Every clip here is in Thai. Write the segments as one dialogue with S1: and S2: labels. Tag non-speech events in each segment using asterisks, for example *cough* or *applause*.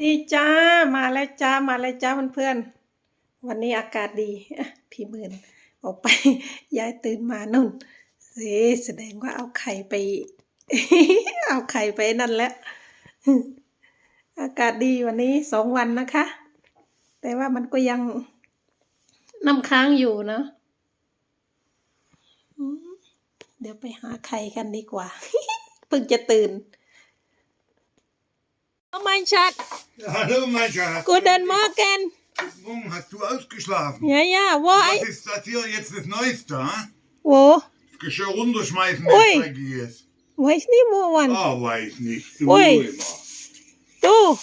S1: ดีจ้า มาแล้วจ้า มาแล้วจ้าเพื่อนๆ วันนี้อากาศดีพี่หมื่นออกไปยายตื่นมานุ่นเสแสดงว่าเอาไข่ไป เอาไข่ไปนั่นแหละอากาศดีวันนี้สองวันนะคะ แต่ว่ามันก็ยังน้ำค้างอยู่เนอะเดี๋ยวไปหาไข่กันดีกว่า เพิ่งจะตื่น Oh mein Schatz.
S2: Hallo mein Schatz.
S1: Guten Morgen.
S2: Guten hast du ausgeschlafen?
S1: Ja, ja. Wo
S2: Was ist das hier jetzt das Neueste?
S1: Wo?
S2: Das Geschirr runterschmeißen, wenn es dreckig
S1: Weiß nicht, wo wann.
S2: Ah, oh, weiß nicht. Du
S1: Ui. Du,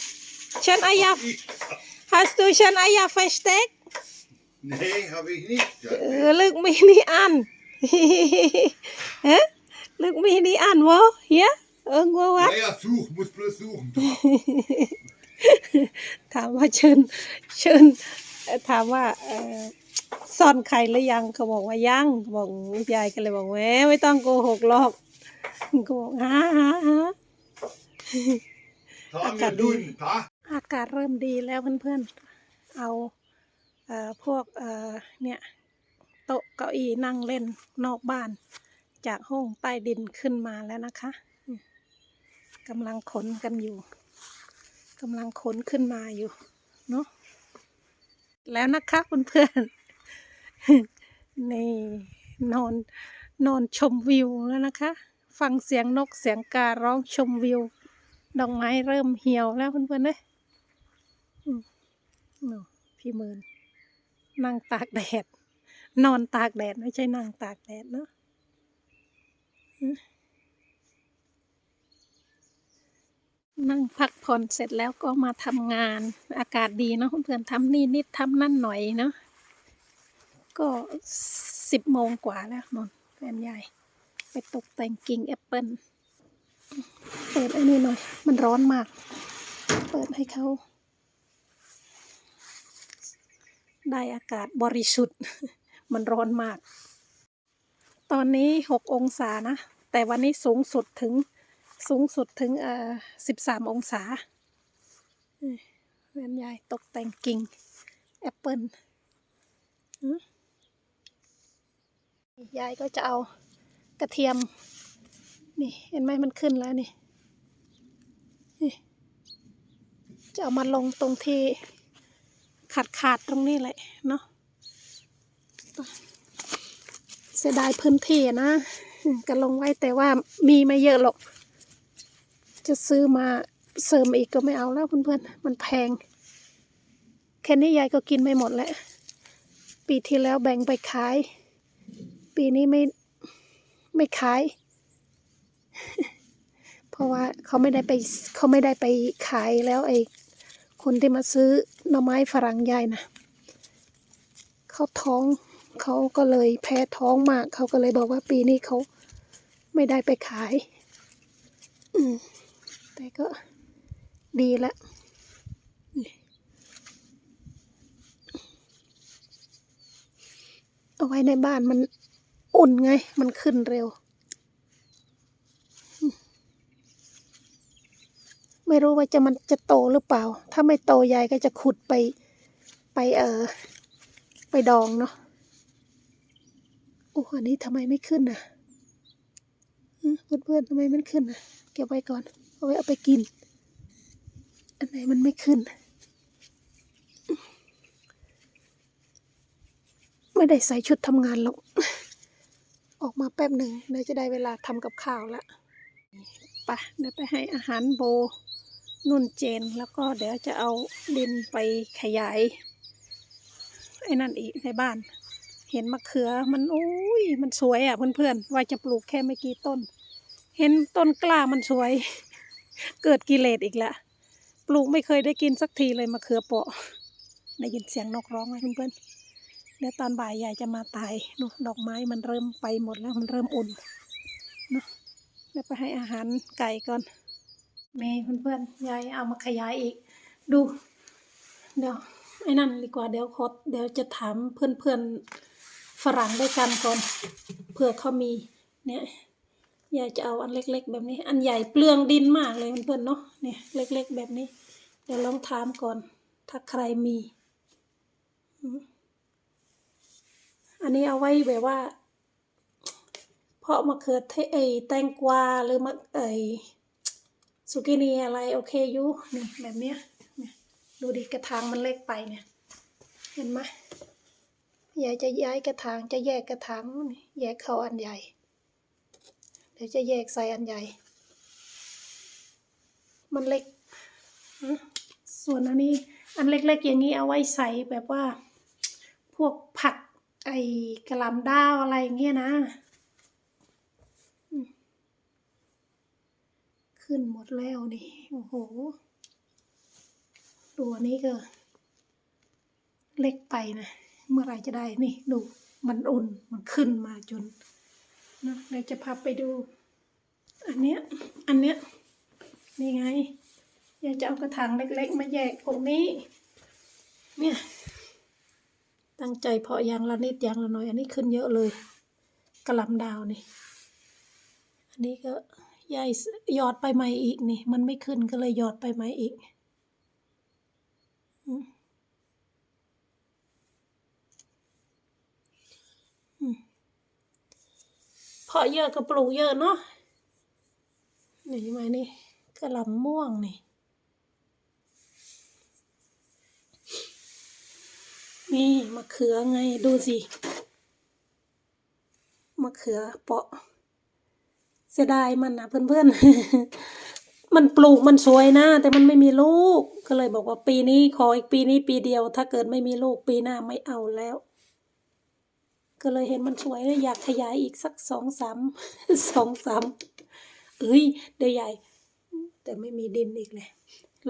S1: schon Eier. Hast du schon Eier versteckt?
S2: Nee, habe ich nicht.
S1: Lüg mich nicht an. *laughs* Lüg mich nicht an, wo? Hier? Irgendwo was?
S2: Ja, ja, such, muss bloß suchen. Da.
S1: ถามว่าเชิญเชิญเอ่อถามว่าเอ่อซ่อนไข่หรือยังเขาบอกว่ายังบอกยายก็เลยบอกแหมไม่ต้องโกหกหรอกก็บอกฮะฮะฮะ
S2: Da
S1: Akka,
S2: wir tun, da.
S1: อากาศเริ่มดีแล้วเพื่อนๆ เอาเอ่อพวกเอ่อเนี่ยโต๊ะเก้าอี้นั่งเล่นนอกบ้าน จากห้องใต้ดินขึ้นมาแล้วนะคะอืม กำลังขนกันอยู่กำลังขนขึ้นมาอยู่เนาะแล้วนะคะเพื่อนๆนี่นอนนอนชมวิวแล้วนะคะ ฟังเสียงนกเสียงการ้องชมวิว ดอกไม้เริ่มเหี่ยวแล้วเพื่อนๆเอ้ยอืมนู่นพี่หมื่นนั่งตากแดด นอนตากแดด ไม่ใช่นั่งตากแดดเนาะอืม นั่งพักผ่อนเสร็จแล้วก็มาทำงานอากาศดีเนาะเพื่อนทำนี่นิดทำนั่นหน่อยเนาะก็สิบโมงกว่าแล้วนนแฟนใหญ่ไปตกแต่งกิ่งแอปเปิลเปิดไอ้นี่หน่อย มันร้อนมาก เปิดให้เขา ได้อากาศบริสุทธิ์ มันร้อนมาก ตอนนี้หกองศานะ แต่วันนี้สูงสุดถึง สูงสุดถึงเอ่อสิบสามองศาเรียนยายตกแต่งกิ่ง แอปเปิลอืมยายก็จะเอากระเทียม นี่เห็นไหมมันขึ้นแล้วนี่นี่ จะเอามาลงตรงที่ขาดขาดตรงนี้แหละเนาะเสียดายพื้นที่นะก็ลงไว้แต่ว่ามีไม่เยอะหรอก จะซื้อมาเสริมอีกก็ไม่เอาแล้วเพื่อนๆ มันแพง แค่นี้ยายก็กินไม่หมดแล้ว ปีที่แล้วแบ่งไปขาย ปีนี้ไม่ไม่ขาย เพราะว่าเขาไม่ได้ไปเขาไม่ได้ไปขายแล้วไอ้คนที่มาซื้อหน่อไม้ฝรั่งใหญ่นะเขาท้องเขาก็เลยแพ้ท้องมาก เขาก็เลยบอกว่าปีนี้เขาไม่ได้ไปขาย อืม แต่ก็ดีละเอาไว้ในบ้านมันอุ่นไง มันขึ้นเร็ว ไม่รู้ว่าจะมันจะโตหรือเปล่า ถ้าไม่โตยายก็จะขุดไปไปเออไปดองเนาะโอ้อันนี้ทำไมไม่ขึ้นอะอืมเพื่อนๆทำไมมันขึ้นอะเก็บไว้ก่อน เอาไว้เอาไปกิน อันไหนมันไม่ขึ้น ไม่ได้ใส่ชุดทำงานหรอก ออกมาแป๊บหนึ่งเดี๋ยวจะได้เวลาทำกับข้าวละไปเดี๋ยวไปให้อาหารโบนุ่นเจนแล้วก็เดี๋ยวจะเอาดินไปขยาย ไอ้นั่นอีกในบ้าน เห็นมะเขือมันอุ้ยมันสวยอะเพื่อนๆว่าจะปลูกแค่ไม่กี่ต้น เห็นต้นกล้ามันสวย เกิดกิเลสอีกละปลูกไม่เคยได้กินสักทีเลยมะเขือเปาะได้ยินเสียงนกร้องไหมเพื่อนๆเดี๋ยวตอนบ่ายยายจะมาตายนูดอกไม้มันเริ่มไปหมดแล้วมันเริ่มอุ่นเนาะเดี๋ยวไปให้อาหารไก่ก่อนเมย์เพื่อนๆยายเอามาขยายอีก ดู เดี๋ยวไอ้นั่นดีกว่าเดี๋ยวคดเดี๋ยวจะถามเพื่อนๆฝรั่งด้วยกันก่อนเผื่อเขามีเนี่ย ยายจะเอาอันเล็ก ๆ แบบนี้ อันใหญ่เปลืองดินมากเลยเพื่อนๆเนาะเนี่ยเล็ก ๆ แบบนี้ เดี๋ยวลองถามก่อน ถ้าใครมี อันนี้เอาไว้แบบว่า เพาะมะเขือเทศไอ้แตงกวาหรือมะไอ้สุกินีอะไรโอเคอยู่นี่แบบเนี้ยดูดิกระถางมันเล็กไปเนี่ย เห็นไหมยายจะย้ายกระถางจะแยกกระถางแยกเข้าอันใหญ่ เดี๋ยวจะแยกใส่อันใหญ่ มันเล็กอืมส่วนอันนี้อันเล็กๆอย่างนี้เอาไว้ใส่แบบว่า พวกผักไอ้กระหลำดาวอะไรอย่างเงี้ยนะอืมขึ้นหมดแล้วนี่ โอ้โห ตัวนี้ก็ เล็กไปนะ เมื่อไหรจะได้นี่ ดู มันอุ่น มันขึ้นมาจน นะเดี๋ยวจะพาไปดู อันเนี้ย อันเนี้ย นี่ไงอยากจะเอากระถางเล็ก ๆ มาแยกตรงนี้ เนี่ย ตั้งใจเพาะยางละนิดยางละหน่อย อันนี้ขึ้นเยอะเลยกระลำดาวนี่ อันนี้ก็ยายหยอดไปใหม่อีกนี่ มันไม่ขึ้นก็เลยหยอดไปใหม่อีกอืมอืม เพาะเยอะก็ปลูกเยอะเนาะนี่มานี่กระหลำม่วงนี่ นี่มะเขือไงดูสิมะเขือเปาะ เสียดายมันนะเพื่อนๆ มันปลูกมันสวยนะ แต่มันไม่มีลูก ก็เลยบอกว่าปีนี้ขออีกปีนี้ปีเดียว ถ้าเกิดไม่มีลูกปีหน้าไม่เอาแล้ว ก็เลยเห็นมันสวยอยากขยายอีกสักสองสามสองสามเอ้ยเดี๋ยวใหญ่ แต่ไม่มีดินอีกเลย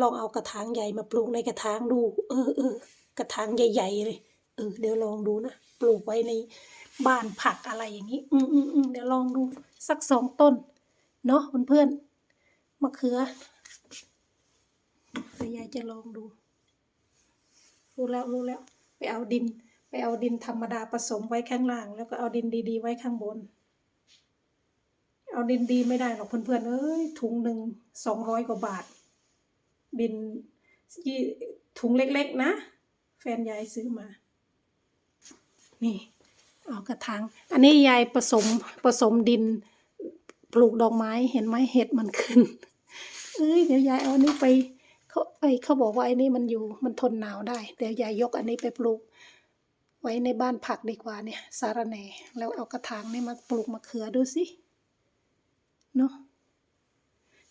S1: ลองเอากระถางใหญ่มาปลูกในกระถางดู เออเออกระถางใหญ่ๆเลยเออเดี๋ยวลองดูนะปลูกไว้ในบ้านผักอะไรอย่างนี้ อืมอืมอืมเดี๋ยวลองดูสักสองต้น เนาะเพื่อนๆมะเขือเดี๋ยวยายจะลองดู รู้แล้วรู้แล้ว ไปเอาดิน เอาดินธรรมดาผสมไว้ข้างล่าง แล้วก็เอาดินดี ๆ ไว้ข้างบน เอาดินดีไม่ได้หรอกเพื่อนๆเอ้ยถุงหนึ่งสองร้อยกว่าบาท ดินยี่ถุงเล็กๆนะ แฟนยายซื้อมา นี่เอากระถางอันนี้ยายผสมผสมดินปลูกดอกไม้เห็นไหมเห็ดมันขึ้น เอ้ยเดี๋ยวยายเอาอันนี้ไปเขาไอเขาบอกว่าไอ้นี่มันอยู่มันทนหนาวได้เดี๋ยวยายยกอันนี้ไปปลูก ไว้ในบ้านผักดีกว่าเนี่ย สาระแหน่ แล้วเอากระถางนี่มาปลูกมะเขือดูสิ เนาะ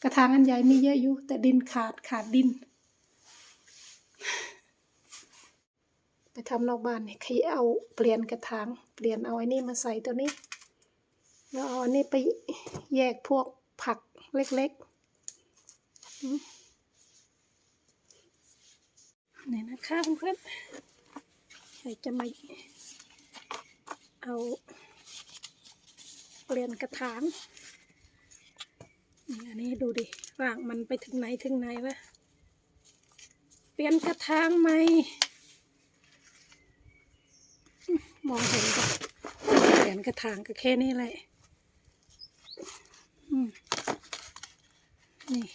S1: กระถางอันใหญ่มีเยอะอยู่ แต่ดินขาดขาดดิน ไปทำนอกบ้านเนี่ยขยเอาเปลี่ยนกระถาง เปลี่ยนเอาไอ้นี่มาใส่ตัวนี้ แล้วเอาอันนี้ไปแยกพวกผักเล็กๆนี่นะคะเพื่อน ๆอยากจะมาเอาเปลี่ยนกระถางนี่อันนี้ดูดิรากมันไปถึงไหนถึงไหนวะเปลี่ยนกระถางไหมมองเห็นก็เปลี่ยนกระถางก็แค่นี้แหละนี่ อืมอืม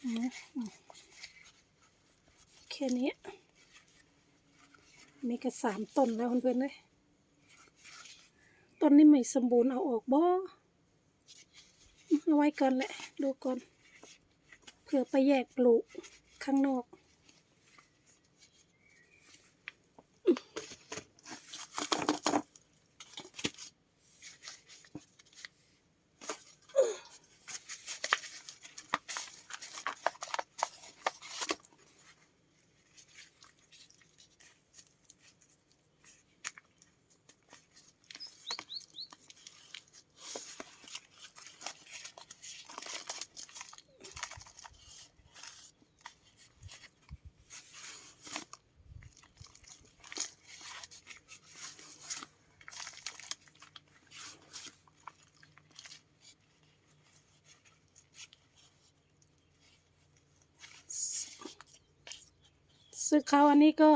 S1: แค่นี้ มีกระสามต้นแล้วเพื่อนๆเลยต้นนี้ไม่สมบูรณ์เอาออกบ่เอาไว้ก่อนแหละ ดูก่อน เผื่อไปแยกปลูกข้างนอก ซื้อเขาอันนี้ก็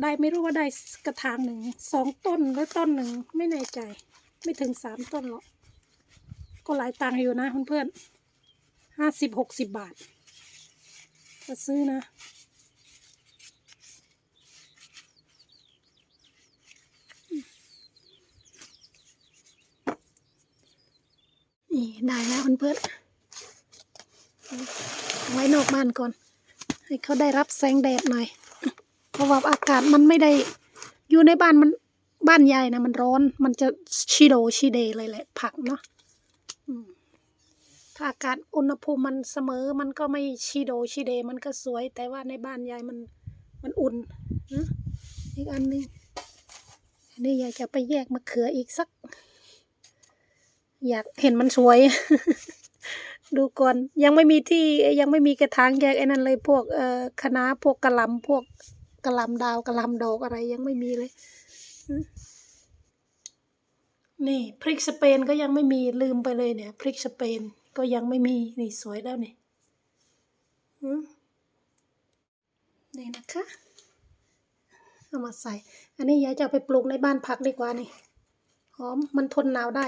S1: ได้ไม่รู้ว่าได้กระถางหนึ่งสองต้นหรือต้นหนึ่งไม่แน่ใจ ไม่ถึงสามต้นหรอกก็หลายตังค์อยู่นะเพื่อนๆห้าสิบหกสิบบาทก็ซื้อนะนี่ได้แล้วเพื่อนๆเอาไว้นอกบ้านก่อน ให้เขาได้รับแสงแดดหน่อย เพราะว่าอากาศมันไม่ได้ อยู่ในบ้านมันบ้านใหญ่นะมันร้อน มันจะชิโดชิเดเลยแหละ ผักเนาะถ้าอากาศอุณหภูมิมันเสมอ มันก็ไม่ชิโดชิเดมันก็สวย แต่ว่าในบ้านยายมันมันอุ่นนะอีกอันหนึงอันนี้ยายจะไปแยกมะเขืออีกสัก อยากเห็นมันสวย ดูก่อน ยังไม่มีที่ยังไม่มีกระถางแยกไอ้นั่นเลยพวกเอ่อคณะพวกกระลำพวกกระลำดาวกระลำดอกอะไรยังไม่มีเลย นี่พริกสเปนก็ยังไม่มีลืมไปเลยเนี่ย พริกสเปนก็ยังไม่มีนี่สวยแล้วนี่นี่นะคะเอามาใส่ อันนี้ยายจะเอาไปปลูกในบ้านผักดีกว่านี่หอมมันทนหนาวได้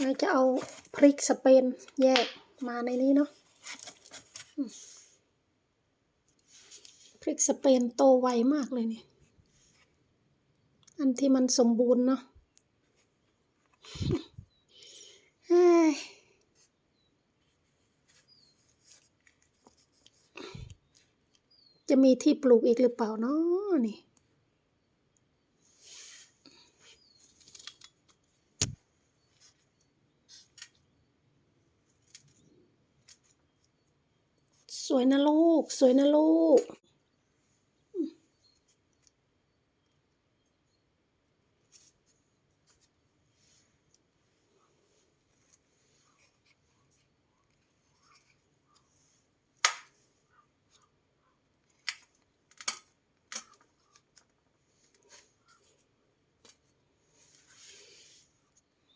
S1: เราจะเอาพริกสเปนแยกมาในนี้เนาะพริกสเปนโตไวมากเลยเนี่ยอันที่มันสมบูรณ์เนาะจะมีที่ปลูกอีกหรือเปล่าเนาะนี่ ส วยนะลูก สวยนะลูก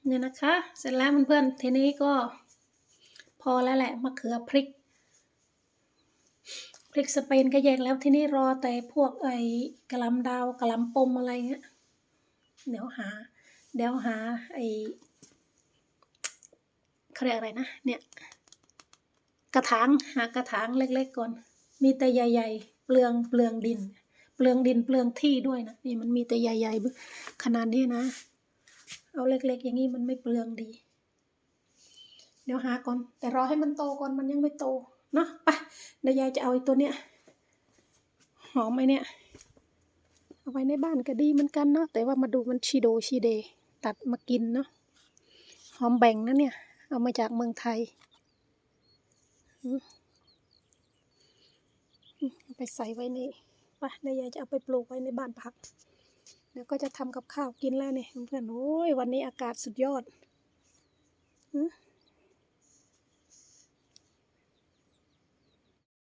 S1: เนี่ยนะคะ เสร็จแล้วเพื่อนๆทีนี้ก็พอแล้วแหละมะเขือพริก พริกสเปนก็แยกแล้วทีนี้รอแต่พวกไอ้กะลำดาวกะลำปมอะไรเงี้ยเดี๋ยวหา เดี๋ยวหาไอ้เขาเรียกอะไรนะ เนี่ย กระถางหากระถางเล็ก ๆก่อน มีแต่ใหญ่ ๆ เปลืองเปลืองดิน เปลืองดินเปลืองที่ด้วยนะนี่มันมีแต่ใหญ่ๆขนาดนี้นะ เอาเล็ก ๆ อย่างนี้มันไม่เปลืองดี เดี๋ยวหาก่อน แต่รอให้มันโตก่อนมันยังไม่โต เนาะไปเดี๋ยวยายจะเอาไอ้ตัวเนี้ยหอมไอเนี่ยเอาไว้ในบ้านก็ดีเหมือนกันเนาะแต่ว่ามาดูมันชีโดชีเด ตัดมากินเนาะหอมแบ่งนะเนี่ย เอามาจากเมืองไทยไปใส่ไว้ในไปเดี๋ยวยายจะเอาไปปลูกไว้ในบ้านพักเดี๋ยวก็จะทำกับข้าวกินแล้วเนี่ยเพื่อนๆโอ้ยวันนี้อากาศสุดยอดอื